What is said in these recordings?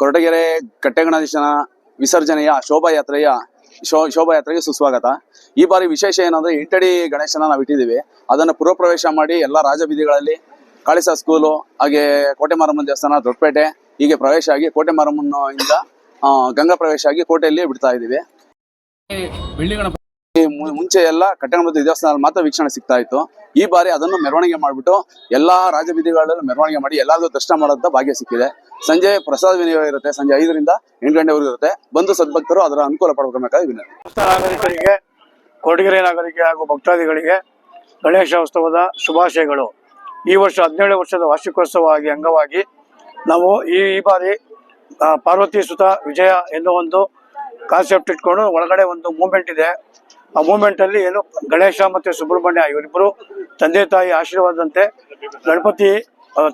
Koratagere ಕಟ್ಟೆಗಣೇಶನ ವಿಸರ್ಜನೆಯ ಶೋಭಾಯಾತ್ರೆಯ show ಶೋಭಾಯಾತ್ರೆಗೆ ಸುಸ್ವಾಗತ. ಈ ಬಾರಿ ವಿಶೇಷ ಏನಂದ್ರೆ ಇಂಟಡಿ ಗಣೇಶನ ನಾವು ಇಟ್ಟಿದ್ದೀವಿ. ಅದನ್ನು ಪೂರ್ವಪ್ರವೇಶ ಪ್ರವೇಶ ಮಾಡಿ ಎಲ್ಲ ರಾಜಬೀದಿಗಳಲ್ಲಿ ಕಾಳಿಸ ಸ್ಕೂಲು ಹಾಗೆ ಕೋಟೆ ಮಾರಮ್ಮನ ದೇವಸ್ಥಾನ ದೊಡ್ಡಪೇಟೆ ಹೀಗೆ ಪ್ರವೇಶ ಆಗಿ ಕೋಟೆ ಮಾರಮ್ಮನ ಇಂದ ಆ, ಗಂಗಾ ಪ್ರವೇಶ ಆಗಿ ಕೋಟೆಯಲ್ಲಿ ಬಿಡ್ತಾ ಇದ್ದೀವಿ. ಮುಂಚೆ ಎಲ್ಲ ಕಟ್ಟೆಗಣಪತಿ ದೇವಸ್ಥಾನದಲ್ಲಿ ಮಾತ್ರ ವೀಕ್ಷಣೆ ಸಿಗ್ತಾ ಇತ್ತು. ಈ ಬಾರಿ ಅದನ್ನು ಮೆರವಣಿಗೆ ಮಾಡಿಬಿಟ್ಟು ಎಲ್ಲಾ ರಾಜಬೀದಿಗಳಲ್ಲೂ ಮೆರವಣಿಗೆ ಮಾಡಿ ಎಲ್ಲರಿಗೂ ದರ್ಶನ ಮಾಡೋಂಥ ಭಾಗ್ಯ ಸಿಕ್ಕಿದೆ. ಸಂಜೆ ಪ್ರಸಾದ ವಿನಿಯೋಗ ಇರುತ್ತೆ, ಸಂಜೆ ಐದರಿಂದ ಎಂಟು ಗಂಟೆವರೆಗೂ ಇರುತ್ತೆ. ಬಂದು ಸದ್ಭಕ್ತರು ಅದರ ಅನುಕೂಲ ಪಡ್ಕೋಬೇಕಾಗಿ ವಿನಂತಿ. ನಾಗರಿಕರಿಗೆ, ಕೊಡಗಿರೆ ನಾಗರಿಕ ಹಾಗೂ ಭಕ್ತಾದಿಗಳಿಗೆ ಗಣೇಶೋತ್ಸವದ ಶುಭಾಶಯಗಳು. ಈ ವರ್ಷ ಹದಿನೇಳು ವರ್ಷದ ವಾರ್ಷಿಕೋತ್ಸವ ಆಗಿ ಅಂಗವಾಗಿ ನಾವು ಈ ಈ ಬಾರಿ ಪಾರ್ವತಿ ಸುತ ವಿಜಯ ಎನ್ನುವ ಒಂದು ಕಾನ್ಸೆಪ್ಟ್ ಇಟ್ಕೊಂಡು ಒಳಗಡೆ ಒಂದು ಮೂಮೆಂಟ್ ಇದೆ. ಆ ಮೂಮೆಂಟ್ ಅಲ್ಲಿ ಏನು ಗಣೇಶ ಮತ್ತೆ ಸುಬ್ರಹ್ಮಣ್ಯ ಇವರಿಬ್ಬರು ತಂದೆ ತಾಯಿ ಆಶೀರ್ವಾದಂತೆ ಗಣಪತಿ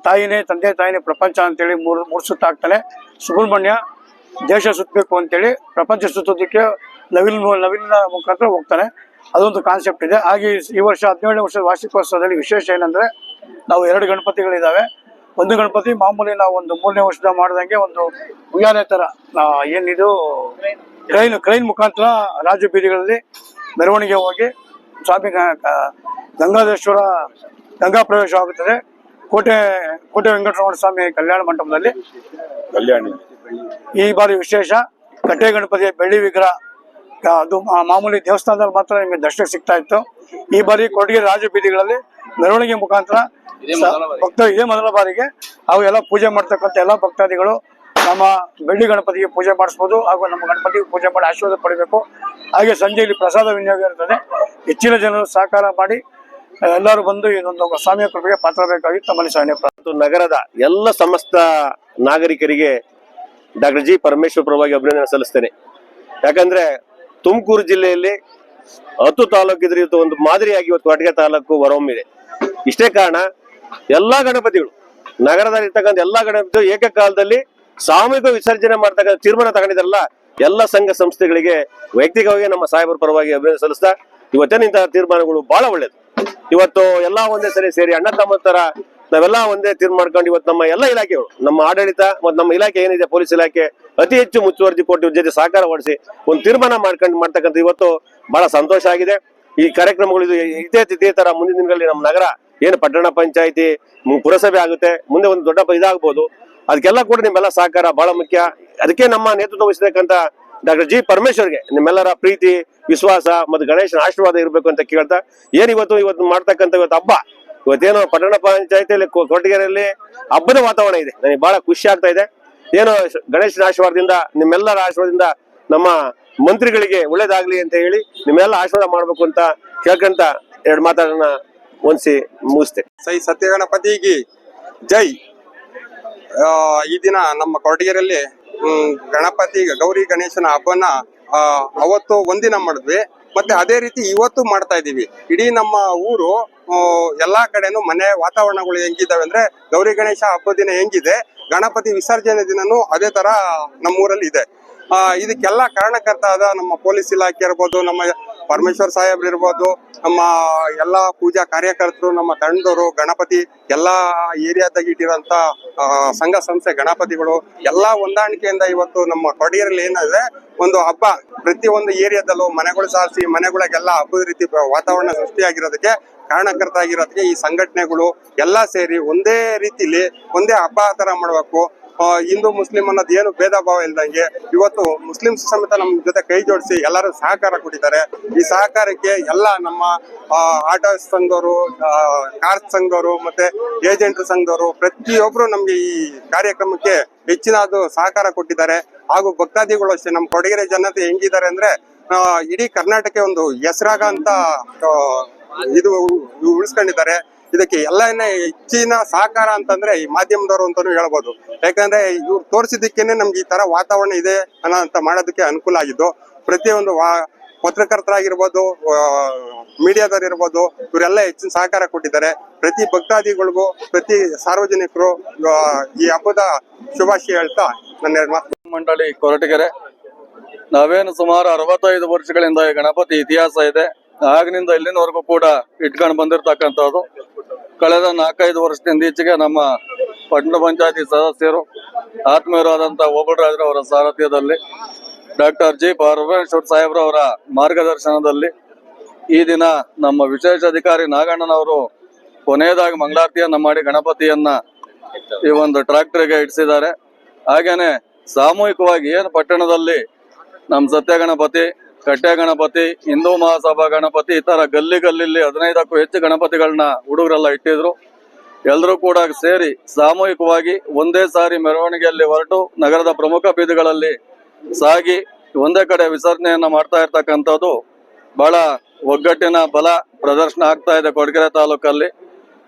ತಾಯಿನೇ, ತಂದೆ ತಾಯಿನೇ ಪ್ರಪಂಚ ಅಂತೇಳಿ ಮೂರು ಮೂರು ಸುತ್ತಾಗ್ತಾನೆ ಸುಬ್ರಹ್ಮಣ್ಯ ದೇಶ ಸುತ್ತಬೇಕು ಅಂತೇಳಿ ಪ್ರಪಂಚ ಸುತ್ತೋದಕ್ಕೆ ನವಿಲ್ ನವಿಲಿನ ಮುಖಾಂತರ ಹೋಗ್ತಾನೆ. ಅದೊಂದು ಕಾನ್ಸೆಪ್ಟ್ ಇದೆ. ಹಾಗೆ ಈ- ವರ್ಷ ಹದಿನೇಳನೇ ವರ್ಷದ ವಾರ್ಷಿಕೋತ್ಸವದಲ್ಲಿ ವಿಶೇಷ ಏನಂದ್ರೆ ನಾವು ಎರಡು ಗಣಪತಿಗಳಿದ್ದಾವೆ ಒಂದು ಗಣಪತಿ ಮಾಮೂಲಿ ನಾವು ಒಂದು ಮೂರನೇ ವರ್ಷದ ಮಾಡಿದಂಗೆ ಒಂದು ಉಯ್ಯಾಲೆ ತರ ಏನಿದು ಕ್ರೈನ್ ಕ್ರೈನ್ ಮುಖಾಂತರ ರಾಜ್ಯ ಬೀದಿಗಳಲ್ಲಿ ಮೆರವಣಿಗೆ ಹೋಗಿ ಸ್ವಾಮಿ ಗಂಗಾಧೇಶ್ವರ ಗಂಗಾ ಪ್ರವೇಶ ಆಗುತ್ತದೆ. ಕೋಟೆ ಕೋಟೆ ವೆಂಕಟರಮಣ ಸ್ವಾಮಿ ಕಲ್ಯಾಣ ಮಂಟಪದಲ್ಲಿ. ಕಲ್ಯಾಣಿ. ಈ ಬಾರಿ ವಿಶೇಷ ಕಟ್ಟೆ ಗಣಪತಿಯ ಬೆಳ್ಳಿ ವಿಗ್ರಹ ಅದು ಮಾಮೂಲಿ ದೇವಸ್ಥಾನದಲ್ಲಿ ಮಾತ್ರ ನಿಮಗೆ ದರ್ಶನ ಸಿಗ್ತಾ ಇತ್ತು. ಈ ಬಾರಿ ಕೊಡಗಿರಿ ರಾಜ ಬೀದಿಗಳಲ್ಲಿ ಮೆರವಣಿಗೆ ಮುಖಾಂತರ. ಭಕ್ತ ಇದೇ ಮೊದಲ ಬಾರಿಗೆ ಅವು ಎಲ್ಲ ಪೂಜೆ ಮಾಡ್ತಕ್ಕಂಥ ಎಲ್ಲ ಭಕ್ತಾದಿಗಳು ನಮ್ಮ ಬೆಳ್ಳಿ ಗಣಪತಿಗೆ ಪೂಜೆ ಮಾಡಿಸ್ಬೋದು ಹಾಗೂ ನಮ್ಮ ಗಣಪತಿಗೆ ಪೂಜೆ ಮಾಡಿ ಆಶೀರ್ವಾದ ಪಡಿಬೇಕು. ಹಾಗೆ ಸಂಜೆ ಇಲ್ಲಿ ಪ್ರಸಾದ ವಿನಿಯೋಗ ಇರ್ತದೆ. ಹೆಚ್ಚಿನ ಜನರು ಸಹಕಾರ ಮಾಡಿ ಎಲ್ಲರೂ ಬಂದು ಇದೊಂದು ಸ್ವಾಮಿಯ ಕೃಪೆಗೆ ಪಾತ್ರಬೇಕಾಗಿ ತಮ್ಮಲ್ಲಿ ಸಹನೆ ನಗರದ ಎಲ್ಲ ಸಮಸ್ತ ನಾಗರಿಕರಿಗೆ ಡಾಕ್ಟರ್ ಜಿ ಪರಮೇಶ್ವರ್ ಪರವಾಗಿ ಅಭಿನಂದನೆ ಸಲ್ಲಿಸ್ತೇನೆ. ಯಾಕಂದ್ರೆ ತುಮಕೂರು ಜಿಲ್ಲೆಯಲ್ಲಿ ಹತ್ತು ತಾಲೂಕಿದ್ರೆ ಇವತ್ತು ಒಂದು ಮಾದರಿಯಾಗಿ ಇವತ್ತು ಕೊರಟಗೆ ತಾಲೂಕು ಹೊರಹೊಮ್ಮಿದೆ. ಇಷ್ಟೇ ಕಾರಣ, ಎಲ್ಲಾ ಗಣಪತಿಗಳು ನಗರದಲ್ಲಿ ಇರ್ತಕ್ಕಂಥ ಎಲ್ಲಾ ಗಣಪತಿಗಳು ಏಕಕಾಲದಲ್ಲಿ ಸಾಮೂಹಿಕ ವಿಸರ್ಜನೆ ಮಾಡ್ತಕ್ಕಂಥ ತೀರ್ಮಾನ ತಗೊಂಡಿದ್ರಲ್ಲ ಎಲ್ಲ ಸಂಘ ಸಂಸ್ಥೆಗಳಿಗೆ ವೈಯಕ್ತಿಕವಾಗಿ ನಮ್ಮ ಸಾಹೇಬರ ಪರವಾಗಿ ಅಭಿನಂದನೆ ಸಲ್ಲಿಸ್ತಾ, ಇವತ್ತಿನ ಇಂತಹ ತೀರ್ಮಾನಗಳು ಬಹಳ ಒಳ್ಳೇದು. ಇವತ್ತು ಎಲ್ಲಾ ಒಂದೇ ಸರಿ ಸೇರಿ ಅಣ್ಣ ತಮ್ಮ ತರ ನಾವೆಲ್ಲ ಒಂದೇ ತೀರ್ಮಾನ್ಕೊಂಡು ಇವತ್ತು ನಮ್ಮ ಎಲ್ಲ ಇಲಾಖೆಗಳು, ನಮ್ಮ ಆಡಳಿತ ಮತ್ತು ನಮ್ಮ ಇಲಾಖೆ ಏನಿದೆ, ಪೊಲೀಸ್ ಇಲಾಖೆ ಅತಿ ಹೆಚ್ಚು ಮುಚ್ಚುವರ್ಜಿ ಕೊಟ್ಟು ಜೊತೆ ಸಹಕಾರ ಹೊಡಿಸಿ ಒಂದು ತೀರ್ಮಾನ ಮಾಡ್ಕೊಂಡು ಮಾಡ್ತಕ್ಕಂಥ ಇವತ್ತು ಬಹಳ ಸಂತೋಷ ಆಗಿದೆ. ಈ ಕಾರ್ಯಕ್ರಮಗಳು ಇದು ಇದೇ ಇದೇ ತರ ಮುಂದಿನ ದಿನಗಳಲ್ಲಿ ನಮ್ಮ ನಗರ, ಏನು ಪಟ್ಟಣ ಪಂಚಾಯಿತಿ, ಪುರಸಭೆ ಆಗುತ್ತೆ, ಮುಂದೆ ಒಂದು ದೊಡ್ಡ ಇದಾಗಬಹುದು ಅದಕ್ಕೆಲ್ಲ ಕೂಡ ನಿಮ್ಮೆಲ್ಲ ಸಹಕಾರ ಬಹಳ ಮುಖ್ಯ. ಅದಕ್ಕೆ ನಮ್ಮ ನೇತೃತ್ವ ವಹಿಸತಕ್ಕಂತ ಡಾಕ್ಟರ್ ಜಿ ಪರಮೇಶ್ವರ್ಗೆ ನಿಮ್ಮೆಲ್ಲರ ಪ್ರೀತಿ, ವಿಶ್ವಾಸ ಮತ್ತು ಗಣೇಶನ ಆಶೀರ್ವಾದ ಇರಬೇಕು ಅಂತ ಕೇಳ್ತಾ, ಏನ್ ಇವತ್ತು ಇವತ್ತು ಮಾಡ್ತಕ್ಕಂಥ ಇವತ್ತು ಹಬ್ಬ? ಇವತ್ತೇನು ಪಟ್ಟಣ ಪಂಚಾಯತಿಯಲ್ಲಿ ಕೊಟ್ಟಿಗೆರೆಯಲ್ಲಿ ಹಬ್ಬದ ವಾತಾವರಣ ಇದೆ. ನನಗೆ ಬಹಳ ಖುಷಿ ಆಗ್ತಾ ಇದೆ. ಏನು ಗಣೇಶನ ಆಶೀರ್ವಾದದಿಂದ, ನಿಮ್ಮೆಲ್ಲರ ಆಶೀರ್ವಾದದಿಂದ ನಮ್ಮ ಮಂತ್ರಿಗಳಿಗೆ ಒಳ್ಳೇದಾಗ್ಲಿ ಅಂತ ಹೇಳಿ ನಿಮ್ಮೆಲ್ಲ ಆಶೀರ್ವಾದ ಮಾಡ್ಬೇಕು ಅಂತ ಕೇಳ್ಕೊಂತ ಎರಡು ಮಾತಾಡೋಣ ಹೊಂದಿಸಿ ಮುಗಿಸ್ತೆ ಸೈ ಸತ್ಯಗಣಪತಿಗೆ ಜೈ. ಈ ದಿನ ನಮ್ಮ ಕೊರಟಗೆರೆಯಲ್ಲಿ ಗಣಪತಿ ಗೌರಿ ಗಣೇಶನ ಹಬ್ಬನ ಅವತ್ತು ಒಂದಿನ ಮಾಡಿದ್ವಿ. ಮತ್ತೆ ಅದೇ ರೀತಿ ಇವತ್ತು ಮಾಡ್ತಾ ಇದೀವಿ ಇಡೀ ನಮ್ಮ ಊರು ಎಲ್ಲಾ ಕಡೆನೂ ಮನೆ ವಾತಾವರಣಗಳು ಹೆಂಗಿದಾವೆ ಅಂದ್ರೆ ಗೌರಿ ಗಣೇಶ ಹಬ್ಬದ ದಿನ ಹೆಂಗಿದೆ ಗಣಪತಿ ವಿಸರ್ಜನೆ ದಿನನೂ ಅದೇ ತರ ನಮ್ಮೂರಲ್ಲಿ ಇದೆ. ಆ, ಇದಕ್ಕೆಲ್ಲ ಕಾರಣಕರ್ತ ಆದ ನಮ್ಮ ಪೊಲೀಸ್ ಇಲಾಖೆ ಇರ್ಬೋದು ನಮ್ಮ ಪರಮೇಶ್ವರ್ ಸಾಹೇಬ್ ಇರ್ಬೋದು ನಮ್ಮ ಎಲ್ಲಾ ಪೂಜಾ ಕಾರ್ಯಕರ್ತರು ನಮ್ಮ ತಂಡರು ಗಣಪತಿ ಎಲ್ಲಾ ಏರಿಯಾದಾಗ ಇಟ್ಟಿರೋಂಥ ಆ, ಸಂಘ ಸಂಸ್ಥೆ ಗಣಪತಿಗಳು ಎಲ್ಲಾ ಹೊಂದಾಣಿಕೆಯಿಂದ ಇವತ್ತು ನಮ್ಮ ಕೊಡಿಯರಲ್ಲಿ ಏನಾದ್ರೆ ಒಂದು ಹಬ್ಬ. ಪ್ರತಿ ಒಂದು ಏರಿಯಾದಲ್ಲೂ ಮನೆಗಳು ಸಾರಿಸಿ ಮನೆಗಳಿಗೆಲ್ಲ ಹಬ್ಬದ ರೀತಿ ವಾತಾವರಣ ಸೃಷ್ಟಿಯಾಗಿರೋದಕ್ಕೆ ಕಾರಣಕರ್ತ ಆಗಿರೋದಕ್ಕೆ ಈ ಸಂಘಟನೆಗಳು ಎಲ್ಲಾ ಸೇರಿ ಒಂದೇ ರೀತಿಲಿ ಒಂದೇ ಹಬ್ಬ ತರ ಮಾಡಬೇಕು. ಆ, ಹಿಂದೂ ಮುಸ್ಲಿಂ ಅನ್ನೋದು ಏನು ಭೇದ ಭಾವ ಇಲ್ದಂಗೆ ಇವತ್ತು ಮುಸ್ಲಿಂ ಸಮೇತ ನಮ್ಮ ಜೊತೆ ಕೈ ಜೋಡಿಸಿ ಎಲ್ಲರೂ ಸಹಕಾರ ಕೊಟ್ಟಿದ್ದಾರೆ. ಈ ಸಹಕಾರಕ್ಕೆ ಎಲ್ಲ ನಮ್ಮ ಆಟೋ ಸಂಘದವರು ಆ, ಕಾರ್ ಸಂಘದವರು ಮತ್ತೆ ಏಜೆಂಟ್ ಸಂಘದವರು ಪ್ರತಿಯೊಬ್ರು ನಮ್ಗೆ ಈ ಕಾರ್ಯಕ್ರಮಕ್ಕೆ ಹೆಚ್ಚಿನದು ಸಹಕಾರ ಕೊಟ್ಟಿದ್ದಾರೆ. ಹಾಗೂ ಭಕ್ತಾದಿಗಳು ಅಷ್ಟೇ ನಮ್ಮ ಕೊಡಗೆರೆ ಜನತೆ ಹೆಂಗಿದ್ದಾರೆ ಅಂದ್ರೆ ಇಡೀ ಕರ್ನಾಟಕ ಒಂದು ಹೆಸರಾಗ ಅಂತ ಇದು ಉಳಿಸ್ಕೊಂಡಿದ್ದಾರೆ. ಇದಕ್ಕೆ ಎಲ್ಲ ಹೆಚ್ಚಿನ ಸಹಕಾರ ಅಂತಂದ್ರೆ ಈ ಮಾಧ್ಯಮದವರು ಅಂತಾನು ಹೇಳ್ಬೋದು. ಯಾಕಂದ್ರೆ ಇವ್ರು ತೋರಿಸಿದ್ದಕ್ಕೇನೆ ನಮ್ಗೆ ಈ ತರ ವಾತಾವರಣ ಇದೆ ಅನ್ನೋ ಅಂತ ಮಾಡೋದಕ್ಕೆ ಅನುಕೂಲ ಆಗಿದ್ದು, ಪ್ರತಿಯೊಂದು ವಾ, ಪತ್ರಕರ್ತರಾಗಿರ್ಬೋದು ಮೀಡಿಯಾದವ್ರು ಇರ್ಬೋದು ಇವರೆಲ್ಲ ಹೆಚ್ಚಿನ ಸಹಕಾರ ಕೊಟ್ಟಿದ್ದಾರೆ. ಪ್ರತಿ ಭಕ್ತಾದಿಗಳಿಗೂ, ಪ್ರತಿ ಸಾರ್ವಜನಿಕರು ಈ ಹಬ್ಬದ ಶುಭಾಶಯ ಹೇಳ್ತಾ ನನ್ನ ಮಂಡಳಿ ಕೊರಟಗೆರೆ, ನಾವೇನು ಸುಮಾರು ಅರವತ್ತೈದು ವರ್ಷಗಳಿಂದ ಗಣಪತಿ ಇತಿಹಾಸ ಇದೆ. ಆಗಿನಿಂದ ಇಲ್ಲಿನವರೆಗೂ ಕೂಡ ಇಟ್ಕೊಂಡು ಬಂದಿರತಕ್ಕಂಥದ್ದು. ಕಳೆದ ನಾಲ್ಕೈದು ವರ್ಷದಿಂದ ಈಚೆಗೆ ನಮ್ಮ ಪಟ್ಟಣ ಪಂಚಾಯತಿ ಸದಸ್ಯರು, ಆತ್ಮೀಯರಾದಂಥ ಓಬಳರಾಜ್ರವರ ಸಾರಥ್ಯದಲ್ಲಿ, ಡಾಕ್ಟರ್ ಜಿ ಪರಮೇಶ್ವರ್ ಸಾಹೇಬ್ರವರ ಮಾರ್ಗದರ್ಶನದಲ್ಲಿ ಈ ದಿನ ನಮ್ಮ ವಿಶೇಷ ಅಧಿಕಾರಿ ನಾಗಣ್ಣನವರು ಕೊನೆಯದಾಗಿ ಮಂಗಳಾರತಿಯನ್ನ ಮಾಡಿ ಗಣಪತಿಯನ್ನ ಈ ಒಂದು ಟ್ರಾಕ್ಟರ್ಗೆ ಇಡಿಸಿದ್ದಾರೆ. ಹಾಗೇನೆ ಸಾಮೂಹಿಕವಾಗಿ ಏನು ಪಟ್ಟಣದಲ್ಲಿ ನಮ್ಮ ಸತ್ಯ ಗಣಪತಿ ಕಟ್ಟೆ ಗಣಪತಿ, ಹಿಂದೂ ಮಹಾಸಭಾ ಗಣಪತಿ, ಈ ತರ ಗಲ್ಲಿ ಗಲ್ಲಿಲಿ ಹದಿನೈದಕ್ಕೂ ಹೆಚ್ಚು ಗಣಪತಿಗಳನ್ನ ಹುಡುಗರೆಲ್ಲ ಇಟ್ಟಿದ್ರು. ಎಲ್ಲರೂ ಕೂಡ ಸೇರಿ ಸಾಮೂಹಿಕವಾಗಿ ಒಂದೇ ಸಾರಿ ಮೆರವಣಿಗೆಯಲ್ಲಿ ಹೊರಟು ನಗರದ ಪ್ರಮುಖ ಬೀದಿಗಳಲ್ಲಿ ಸಾಗಿ ಒಂದೇ ಕಡೆ ವಿಸರ್ಜನೆಯನ್ನ ಮಾಡ್ತಾ ಇರ್ತಕ್ಕಂಥದ್ದು ಬಹಳ ಒಗ್ಗಟ್ಟಿನ ಬಲ ಪ್ರದರ್ಶನ ಆಗ್ತಾ ಇದೆ ಕೊಡಗೆರೆ ತಾಲೂಕಲ್ಲಿ.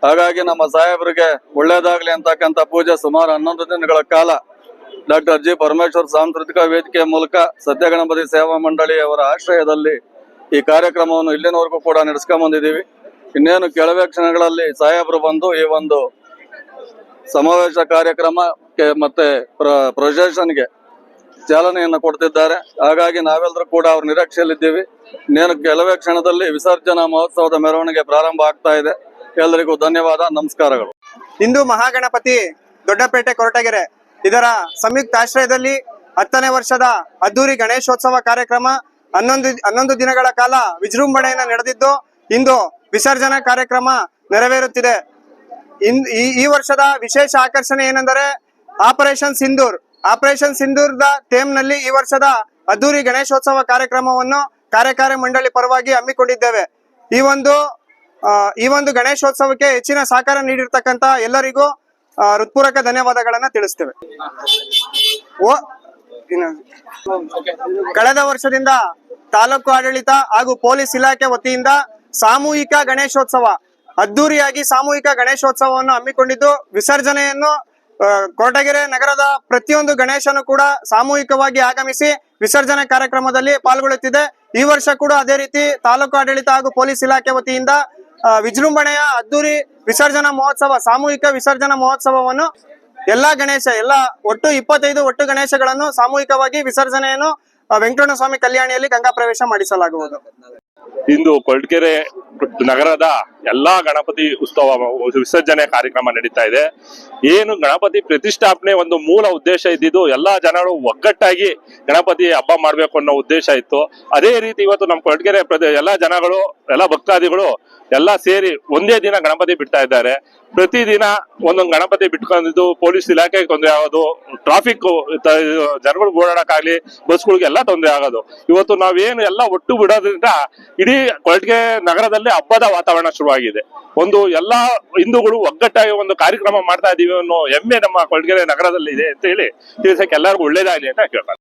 ಹಾಗಾಗಿ ನಮ್ಮ ಸಾಹೇಬರಿಗೆ ಒಳ್ಳೇದಾಗ್ಲಿ ಅಂತಕ್ಕಂಥ ಪೂಜೆ ಸುಮಾರು ಹನ್ನೊಂದು ದಿನಗಳ ಕಾಲ ಡಾಕ್ಟರ್ ಜಿ ಪರಮೇಶ್ವರ್ ಸಾಂಸ್ಕೃತಿಕ ವೇದಿಕೆಯ ಮೂಲಕ ಸತ್ಯಗಣಪತಿ ಸೇವಾ ಮಂಡಳಿ ಅವರ ಆಶ್ರಯದಲ್ಲಿ ಈ ಕಾರ್ಯಕ್ರಮವನ್ನು ಇಲ್ಲಿನವರೆಗೂ ಕೂಡ ನಡೆಸ್ಕೊಂಡ್ ಬಂದಿದ್ದೀವಿ. ಇನ್ನೇನು ಕೆಲವೇ ಕ್ಷಣಗಳಲ್ಲಿ ಸಾಹೇಬರು ಬಂದು ಈ ಒಂದು ಸಮಾವೇಶ ಕಾರ್ಯಕ್ರಮಕ್ಕೆ ಮತ್ತೆ ಪ್ರ- ಪ್ರೊಜೆಕ್ಷನ್ಗೆ ಚಾಲನೆಯನ್ನು ಕೊಡ್ತಿದ್ದಾರೆ. ಹಾಗಾಗಿ ನಾವೆಲ್ಲರೂ ಕೂಡ ಅವ್ರ ನಿರೀಕ್ಷೆಯಲ್ಲಿದ್ದೀವಿ. ಇನ್ನೇನು ಕೆಲವೇ ಕ್ಷಣದಲ್ಲಿ ವಿಸರ್ಜನಾ ಮಹೋತ್ಸವದ ಮೆರವಣಿಗೆ ಪ್ರಾರಂಭ ಆಗ್ತಾ ಇದೆ. ಎಲ್ಲರಿಗೂ ಧನ್ಯವಾದ, ನಮಸ್ಕಾರಗಳು. ಹಿಂದೂ ಮಹಾಗಣಪತಿ ದೊಡ್ಡಪೇಟೆ ಕೊರಟಗೆರೆ ಇದರ ಸಂಯುಕ್ತ ಆಶ್ರಯದಲ್ಲಿ ಹತ್ತನೇ ವರ್ಷದ ಅದ್ದೂರಿ ಗಣೇಶೋತ್ಸವ ಕಾರ್ಯಕ್ರಮ ಹನ್ನೊಂದು ಹನ್ನೊಂದು ದಿನಗಳ ಕಾಲ ವಿಜೃಂಭಣೆಯಿಂದ ನಡೆದಿದ್ದು ಇಂದು ವಿಸರ್ಜನಾ ಕಾರ್ಯಕ್ರಮ ನೆರವೇರುತ್ತಿದೆ. ಈ ವರ್ಷದ ವಿಶೇಷ ಆಕರ್ಷಣೆ ಏನೆಂದರೆ ಆಪರೇಷನ್ ಸಿಂಧೂರ್. ಆಪರೇಷನ್ ಸಿಂಧೂರ್ದ ಥೇಮ್ನಲ್ಲಿ ಈ ವರ್ಷದ ಅದ್ದೂರಿ ಗಣೇಶೋತ್ಸವ ಕಾರ್ಯಕ್ರಮವನ್ನು ಕಾರ್ಯಕಾರಿ ಮಂಡಳಿ ಪರವಾಗಿ ಹಮ್ಮಿಕೊಂಡಿದ್ದೇವೆ. ಈ ಒಂದು ಈ ಒಂದು ಗಣೇಶೋತ್ಸವಕ್ಕೆ ಹೆಚ್ಚಿನ ಸಹಕಾರ ನೀಡಿರ್ತಕ್ಕಂತ ಎಲ್ಲರಿಗೂ ಹೃತ್ಪೂರ್ವಕ ಧನ್ಯವಾದಗಳನ್ನ ತಿಳಿಸ್ತೇವೆ. ಓ ಕಳೆದ ವರ್ಷದಿಂದ ತಾಲೂಕು ಆಡಳಿತ ಹಾಗೂ ಪೊಲೀಸ್ ಇಲಾಖೆ ವತಿಯಿಂದ ಸಾಮೂಹಿಕ ಗಣೇಶೋತ್ಸವ, ಅದ್ದೂರಿಯಾಗಿ ಸಾಮೂಹಿಕ ಗಣೇಶೋತ್ಸವವನ್ನು ಹಮ್ಮಿಕೊಂಡಿದ್ದು, ವಿಸರ್ಜನೆಯನ್ನು ಕೋಟಗೆರೆ ನಗರದ ಪ್ರತಿಯೊಂದು ಗಣೇಶನು ಕೂಡ ಸಾಮೂಹಿಕವಾಗಿ ಆಗಮಿಸಿ ವಿಸರ್ಜನೆ ಕಾರ್ಯಕ್ರಮದಲ್ಲಿ ಪಾಲ್ಗೊಳ್ಳುತ್ತಿದೆ. ಈ ವರ್ಷ ಕೂಡ ಅದೇ ರೀತಿ ತಾಲೂಕು ಆಡಳಿತ ಹಾಗೂ ಪೊಲೀಸ್ ಇಲಾಖೆ ವತಿಯಿಂದ ವಿಜೃಂಭಣೆಯ ಅದ್ದೂರಿ ವಿಸರ್ಜನಾ ಮಹೋತ್ಸವ, ಸಾಮೂಹಿಕ ವಿಸರ್ಜನಾ ಮಹೋತ್ಸವವನ್ನು ಎಲ್ಲಾ ಗಣೇಶ, ಎಲ್ಲ ಒಟ್ಟು ಇಪ್ಪತ್ತೈದು ಒಟ್ಟು ಗಣೇಶಗಳನ್ನು ಸಾಮೂಹಿಕವಾಗಿ ವಿಸರ್ಜನೆಯನ್ನು ವೆಂಕಟರಮಣ ಸ್ವಾಮಿ ಕಲ್ಯಾಣಿಯಲ್ಲಿ ಗಂಗಾ ಪ್ರವೇಶ ಮಾಡಿಸಲಾಗುವುದು. ಇಂದು ಕೊರಟಗೆರೆ ನಗರದ ಎಲ್ಲಾ ಗಣಪತಿ ಉತ್ಸವ, ವಿಸರ್ಜನೆ ಕಾರ್ಯಕ್ರಮ ನಡೀತಾ ಇದೆ. ಏನು ಗಣಪತಿ ಪ್ರತಿಷ್ಠಾಪನೆ ಒಂದು ಮೂಲ ಉದ್ದೇಶ ಇದ್ದಿದ್ದು ಎಲ್ಲಾ ಜನರು ಒಗ್ಗಟ್ಟಾಗಿ ಗಣಪತಿ ಹಬ್ಬ ಮಾಡ್ಬೇಕು ಅನ್ನೋ ಉದ್ದೇಶ ಇತ್ತು. ಅದೇ ರೀತಿ ಇವತ್ತು ನಮ್ಮ ಕೊರಟಗೆರೆ ಎಲ್ಲಾ ಜನಗಳು, ಎಲ್ಲ ಭಕ್ತಾದಿಗಳು ಎಲ್ಲಾ ಸೇರಿ ಒಂದೇ ದಿನ ಗಣಪತಿ ಬಿಡ್ತಾ ಇದ್ದಾರೆ. ಪ್ರತಿದಿನ ಒಂದೊಂದು ಗಣಪತಿ ಬಿಟ್ಕೊಂಡಿದ್ದು ಪೊಲೀಸ್ ಇಲಾಖೆಗೆ ತೊಂದರೆ ಆಗೋದು ಟ್ರಾಫಿಕ್ ಜನಗಳು ಓಡಾಡಕ್ಕಾಗ್ಲಿ ಬಸ್ಗಳಿಗೆಲ್ಲ ತೊಂದರೆ ಆಗೋದು. ಇವತ್ತು ನಾವೇನು ಎಲ್ಲ ಒಟ್ಟು ಬಿಡೋದ್ರಿಂದ ಇಡೀ ಕೊರಟಗೆ ನಗರದಲ್ಲಿ ಹಬ್ಬದ ವಾತಾವರಣ ಶುರುವಾಗಿದೆ ಒಂದು ಎಲ್ಲಾ ಹಿಂದೂಗಳು ಒಗ್ಗಟ್ಟಾಗಿ ಒಂದು ಕಾರ್ಯಕ್ರಮ ಮಾಡ್ತಾ ಇದೀವಿ ಅನ್ನೋ ಹೆಮ್ಮೆ ನಮ್ಮ ಕೊಳಗೆರೆ ನಗರದಲ್ಲಿ ಇದೆ ಅಂತ ಹೇಳಿ ತಿಳಿಸಕ್ಕೆ ಎಲ್ಲರಿಗೂ ಒಳ್ಳೇದಾಗಿದೆ ಅಂತ ಕೇಳ್ತಾರೆ